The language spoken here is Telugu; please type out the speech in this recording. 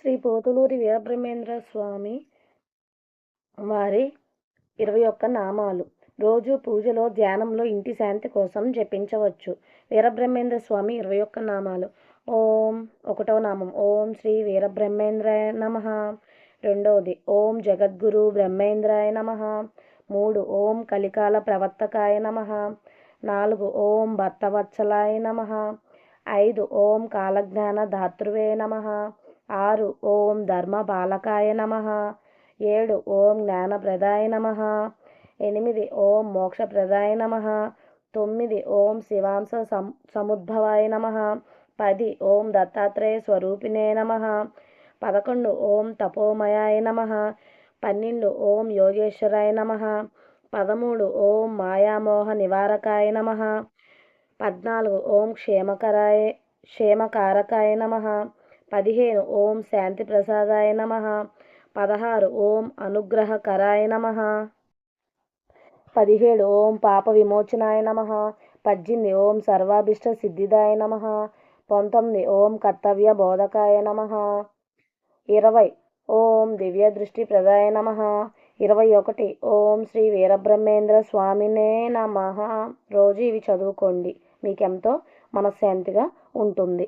శ్రీ పోతులూరి వీరబ్రహ్మేంద్ర స్వామి వారి ఇరవై ఒక్క నామాలు. రోజు పూజలో ధ్యానంలో ఇంటి శాంతి కోసం జపించవచ్చు. వీరబ్రహ్మేంద్ర స్వామి ఇరవై ఒక్క నామాలు. ఓం ఒకటవ నామం. ఓం శ్రీ వీరబ్రహ్మేంద్రాయ నమ. రెండవది ఓం జగద్గురు బ్రహ్మేంద్రాయ నమ. మూడు ఓం కలికాల ప్రవర్తకాయ నమ. నాలుగు ఓం భర్తవత్సలాయ నమ. ఐదు ఓం కాలజ్ఞాన ధాతృవే నమ. ఆరు. ఓం ధర్మ బాలకాయ నమ. ఏడు. ఓం జ్ఞానప్రదాయ నమ. ఎనిమిది. ఓం మోక్షప్రదాయ నమ. తొమ్మిది. ఓం శివాంశ సం సముద్భవాయ నమ. పది. ఓం దత్తాత్రేయ స్వరూపిణే నమ. పదకొండు. ఓం తపోమయాయ నమ. పన్నెండు. ఓం యోగేశ్వరాయ నమ. పదమూడు. ఓం మాయామోహ నివారకాయ నమ. పద్నాలుగు. ఓం క్షేమకరాయ క్షేమకారకాయ నమ. పదిహేను. ఓం శాంతి ప్రసాదాయ నమ. పదహారు. ఓం అనుగ్రహకరాయ నమ. పదిహేడు. ఓం పాప విమోచనాయ నమ. పద్దెనిమిది. ఓం సర్వాభిష్ట సిద్ధిదాయ నమ. పంతొమ్మిది. ఓం కర్తవ్య బోధకాయ నమ. ఇరవై. ఓం దివ్య దృష్టి ప్రదాయ నమ. ఇరవై ఒకటి ఓం శ్రీ వీరబ్రహ్మేంద్ర స్వామినే నమ. రోజు ఇవి చదువుకోండి. మీకెంతో మనశ్శాంతిగా ఉంటుంది.